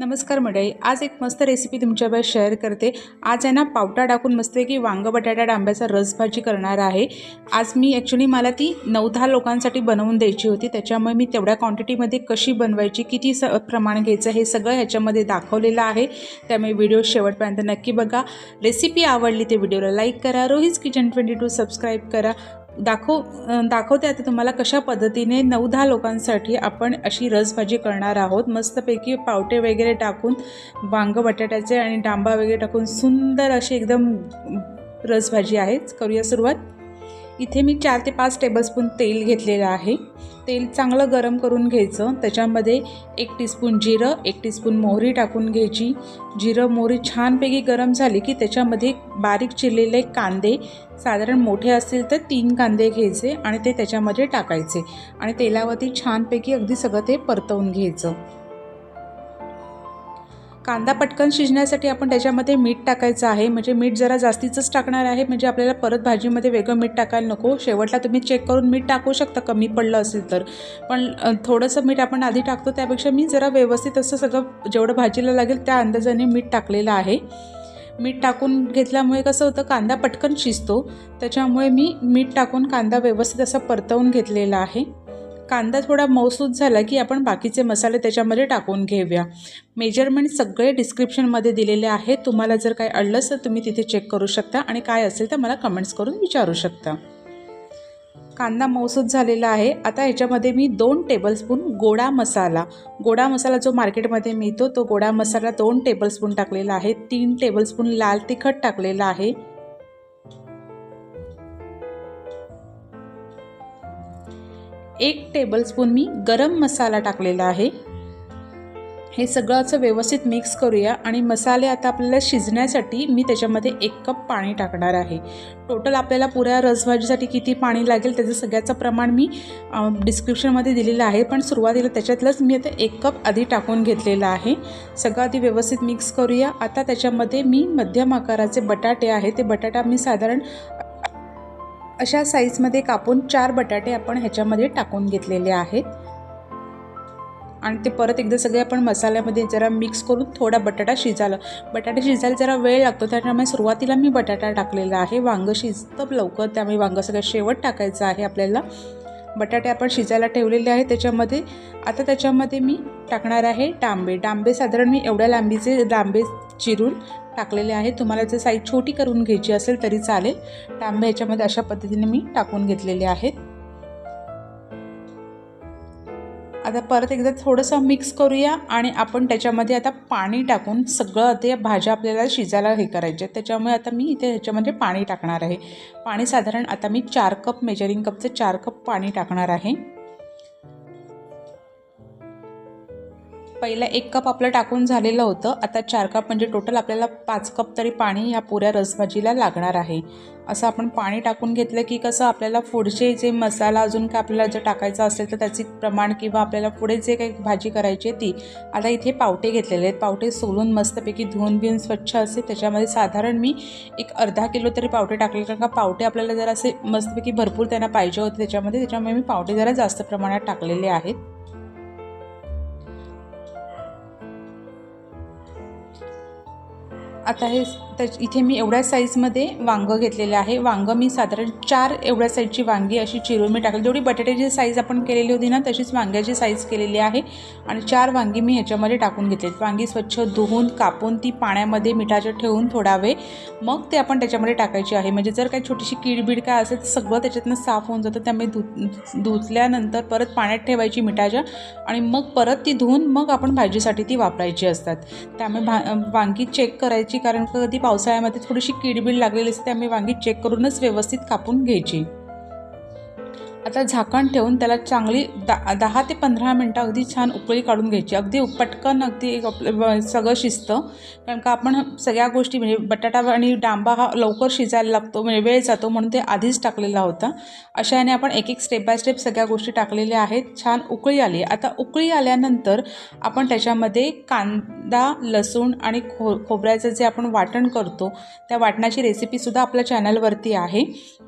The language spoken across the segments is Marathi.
नमस्कार मंडळी आज एक मस्त रेसिपी तुमच्याबरोबर शेअर करते. आज आहे ना पावटा टाकून मस्त की वांग बटाटा डांब्याचा रसभाजी करणार आहे. आज मी ॲक्च्युली मला ती नऊ दहा लोकांसाठी बनवून द्यायची होती. त्याच्यामुळे मी तेवढ्या क्वांटिटीमध्ये कशी बनवायची किती स प्रमाण घ्यायचं हे सगळं ह्याच्यामध्ये दाखवलेलं आहे. त्यामुळे व्हिडिओ शेवटपर्यंत नक्की बघा. रेसिपी आवडली ते व्हिडिओला लाईक करा. Rohi's kitchen twenty two subscribe करा. दाखव दाखवते आता तुम्हाला कशा पद्धतीने नऊ दहा लोकांसाठी आपण अशी रसभाजी करणार आहोत. मस्तपैकी पावटे वगैरे टाकून वांग बटाट्याचे आणि डांबा वगैरे टाकून सुंदर अशी एकदम रसभाजी आहे. करूया सुरुवात. इथे मी चार ते पाच टेबलस्पून तेल घेतलेलं आहे. तेल चांगलं गरम करून घ्यायचं. त्याच्यामध्ये एक टीस्पून जिरं एक टीस्पून मोहरी टाकून घ्यायची. जिरं मोहरी छानपैकी गरम झाली की त्याच्यामध्ये बारीक चिरलेले कांदे साधारण मोठे असतील तर तीन कांदे घ्यायचे आणि ते त्याच्यामध्ये टाकायचे. आणि तेलावरती छानपैकी अगदी सगळं ते परतवून घ्यायचं. कांदा पटकन शिजण्यासाठी आपण त्याच्यामध्ये मीठ टाकायचं आहे. म्हणजे मीठ जरा जास्तीचंच टाकणार आहे. म्हणजे आपल्याला परत भाजीमध्ये वेगळं मीठ टाकायला नको. शेवटला तुम्ही चेक करून मीठ टाकू शकता. कमी पडलं असेल तर. पण थोडंसं मीठ आपण आधी टाकतो. त्यापेक्षा मी जरा व्यवस्थित असं सगळं जेवढं भाजीला लागेल त्या अंदाजाने मीठ टाकलेलं आहे. मीठ टाकून घेतल्यामुळे कसं होतं कांदा पटकन शिजतो. त्याच्यामुळे मी मीठ टाकून कांदा व्यवस्थित असा परतवून घेतलेला आहे. कांदा थोडा मौसूद झाला की आपण बाकीचे मसाले त्याच्यामध्ये टाकून घेऊया. मेजरमेंट सगळे डिस्क्रिप्शनमध्ये दिलेले आहेत. तुम्हाला जर काही अडलंच तर तुम्ही तिथे चेक करू शकता. आणि काय असेल तर मला कमेंट्स करून विचारू शकता. कांदा मौसूद झालेला आहे. आता याच्यामध्ये मी दोन टेबलस्पून गोडा मसाला. गोडा मसाला जो मार्केटमध्ये मिळतो तो गोडा मसाला दोन टेबलस्पून टाकलेला आहे. तीन टेबलस्पून लाल तिखट टाकलेला आहे. एक टेबलस्पून मी गरम मसाला टाकलेला आहे. हे सगळं असं व्यवस्थित मिक्स करूया आणि मसाले आता आपल्याला शिजण्यासाठी मी त्याच्यामध्ये एक कप पाणी टाकणार आहे. टोटल आपल्याला पुऱ्या रसभाजीसाठी किती पाणी लागेल त्याचं सगळ्याचं प्रमाण मी डिस्क्रिप्शनमध्ये दिलेलं आहे. पण सुरुवातीला त्याच्यातलंच मी आता एक कप आधी टाकून घेतलेलं आहे. सगळं आधी व्यवस्थित मिक्स करूया. आता त्याच्यामध्ये मी मध्यम आकाराचे बटाटे आहे. ते बटाटा मी साधारण अशा साईजमध्ये कापून चार बटाटे आपण ह्याच्यामध्ये टाकून घेतलेले आहेत. आणि ते परत एकदा सगळे आपण मसाल्यामध्ये जरा मिक्स करून थोडा बटाटा शिजायला बटाटा शिजायला जरा वेळ लागतो त्याच्यामुळे सुरुवातीला मी बटाटा टाकलेला आहे. वांगं शिजतं लवकर त्यामुळे वांगं सगळं शेवट टाकायचं आहे आपल्याला. बटाटे आपण शिजायला ठेवलेले आहे त्याच्यामध्ये. आता त्याच्यामध्ये मी टाकणार आहे डांबे. डांबे साधारण मी एवढ्या लांबीचे डांबे चिरून टाकलेले आहे. तुम्हाला जर साईज छोटी करून घ्यायची असेल तरी चालेल. तांबे ह्याच्यामध्ये अशा पद्धतीने मी टाकून घेतलेले आहेत. आता परत एकदा थोडंसं मिक्स करूया आणि आपण त्याच्यामध्ये आता पाणी टाकून सगळं ते भाज्या आपल्याला शिजायला हे करायचे. त्याच्यामुळे आता मी इथे ह्याच्यामध्ये पाणी टाकणार आहे. पाणी साधारण आता मी चार कप मेजरिंग कपचे चार कप पाणी टाकणार आहे. पहिला एक कप आपलं टाकून झालेलं होतं. आता चार कप म्हणजे टोटल आपल्याला पाच कप तरी पाणी या पुऱ्या रसभाजीला लागणार आहे. असं आपण पाणी टाकून घेतलं की कसं आपल्याला पुढचे जे मसाला अजून काय आपल्याला जर टाकायचा असेल तर त्याचे प्रमाण किंवा आपल्याला पुढे जे काही भाजी करायची आहे ती आता इथे पावटे घेतलेले आहेत. पावटे सोलून मस्तपैकी धुवून बिवून स्वच्छ असे त्याच्यामध्ये साधारण मी एक अर्धा किलो तरी पावटे टाकले. कारण का पावटे आपल्याला जरा असे मस्तपैकी भरपूर त्यांना पाहिजे होते त्याच्यामध्ये. त्याच्यामुळे मी पावटे जरा जास्त प्रमाणात टाकलेले आहेत. आता हे तर इथे मी एवढ्या साईजमध्ये वांगं घेतलेले आहे. वांगं मी साधारण चार एवढ्या साईजची वांगी अशी चिरून मी टाकली. जेवढी बटाट्याची साईज आपण केलेली होती ना तशीच वांग्याची साईज केलेली आहे. आणि चार वांगी मी ह्याच्यामध्ये टाकून घेतली वांगी स्वच्छ धुवून कापून ती पाण्यामध्ये मिठाच्या ठेवून थोडा वेळ मग ते आपण त्याच्यामध्ये टाकायची आहे. म्हणजे जर काही छोटीशी कीडबीड काय असेल तर सगळं त्याच्यातनं साफ होऊन जातं. त्यामुळे धु धुतल्यानंतर परत पाण्यात ठेवायची मिठाच्या. आणि मग परत ती धुवून मग आपण भाजीसाठी ती वापरायची असतात. त्यामुळे भा वांगी चेक करायची. कारण कधी पावसाळ्यामध्ये थोडीशी किडबीड लागलेली असते त्यामुळे वांगी चेक करूनच व्यवस्थित कापून घ्यायची. आता झाकण ठेवून त्याला चांगली दा दहा ते पंधरा मिनटं अगदी छान उकळी काढून घ्यायची. अगदी पटकन अगदी एक आपलं सगळं शिजतं. कारण का आपण सगळ्या गोष्टी म्हणजे बटाटा आणि डांबा हा लवकर शिजायला लागतो म्हणजे वेळ जातो म्हणून ते आधीच टाकलेला होता. अशा याने आपण एक एक स्टेप बाय स्टेप सगळ्या गोष्टी टाकलेल्या आहेत. छान उकळी आली. आता उकळी आल्यानंतर आपण त्याच्यामध्ये कांदा लसूण आणि खो खोबऱ्याचं जे आपण वाटण करतो त्या वाटणाची रेसिपीसुद्धा आपल्या चॅनलवरती आहे.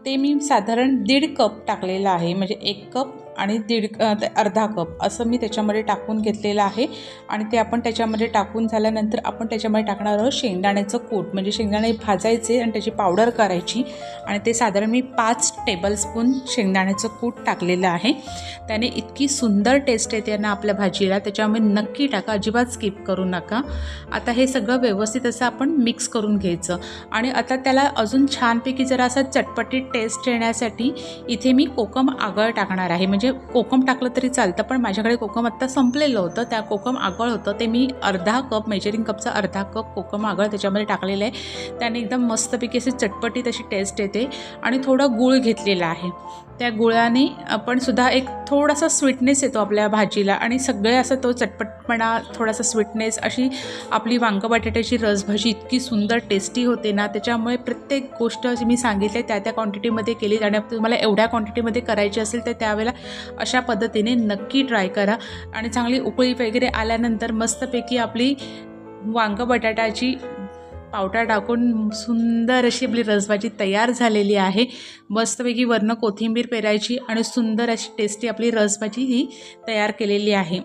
ते मी साधारण दीड कप टाकलेलं आहे. म्हणजे एक कप आणि दीड ते अर्धा कप असं मी त्याच्यामध्ये टाकून घेतलेलं आहे. आणि ते आपण त्याच्यामध्ये टाकून झाल्यानंतर आपण त्याच्यामध्ये टाकणार आहोत शेंगदाण्याचं कूट. म्हणजे शेंगदाणे भाजायचे आणि त्याची पावडर करायची. आणि ते साधारण मी पाच टेबलस्पून शेंगदाण्याचं कूट टाकलेलं आहे. त्याने इतकी सुंदर टेस्ट येते ना आपल्या भाजीला. त्याच्यामुळे नक्की टाका. अजिबात स्किप करू नका. आता हे सगळं व्यवस्थित असं आपण मिक्स करून घ्यायचं. आणि आता त्याला अजून छानपैकी जरा असं चटपटीत टेस्ट येण्यासाठी इथे मी कोकम आगळ टाकणार आहे. म्हणजे म्हणजे कोकम टाकलं तरी चालतं पण माझ्याकडे कोकम आत्ता संपलेलं होतं. त्या कोकम आगळ होतं. ते मी अर्धा कप मेजरिंग कपचा अर्धा कप कोकम आगळ त्याच्यामध्ये टाकलेलं आहे. त्याने एकदम मस्तपैकी अशी चटपटीत अशी टेस्ट येते आणि थोडं गूळ घेतलेला आहे. त्या गुळाने आपण सुद्धा एक थोडासा स्वीटनेस येतो आपल्या भाजीला आणि सगळे असं तो चटपटपणा थोडासा स्वीटनेस अशी आपली वांग बटाट्याची रसभाजी इतकी सुंदर टेस्टी होते ना त्याच्यामुळे प्रत्येक गोष्ट जी मी सांगितले त्या त्या क्वांटिटीमध्ये केली आणि तुम्हाला एवढ्या क्वांटिटीमध्ये करायची असेल तर त्यावेळेला अशा पद्धतीने नक्की ट्राय करा. आणि चांगली उकळी वगैरे आल्यानंतर मस्तपैकी आपली वांग बटाट्याची पावटा टाकून सुंदर अशी आपली रसभाजी तयार झालेली आहे. मस्तपैकी वरनं कोथिंबीर पेरायची आणि सुंदर अशी टेस्टी आपली रसभाजी ही तयार केलेली आहे.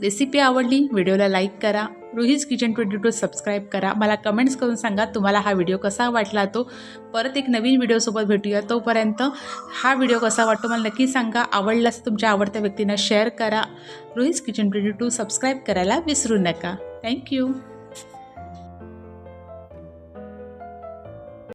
रेसिपी आवडली व्हिडिओला लाईक करा. Ruhi's kitchen twenty two subscribe करा. मला कमेंट्स करून सांगा तुम्हाला हा व्हिडिओ कसा वाटला तो. परत एक नवीन व्हिडिओसोबत भेटूया. तोपर्यंत हा व्हिडिओ कसा वाटतो मला नक्की सांगा. आवडलाच तुमच्या आवडत्या व्यक्तींना शेअर करा. Ruhi's kitchen twenty two subscribe करायला विसरू नका. थँक्यू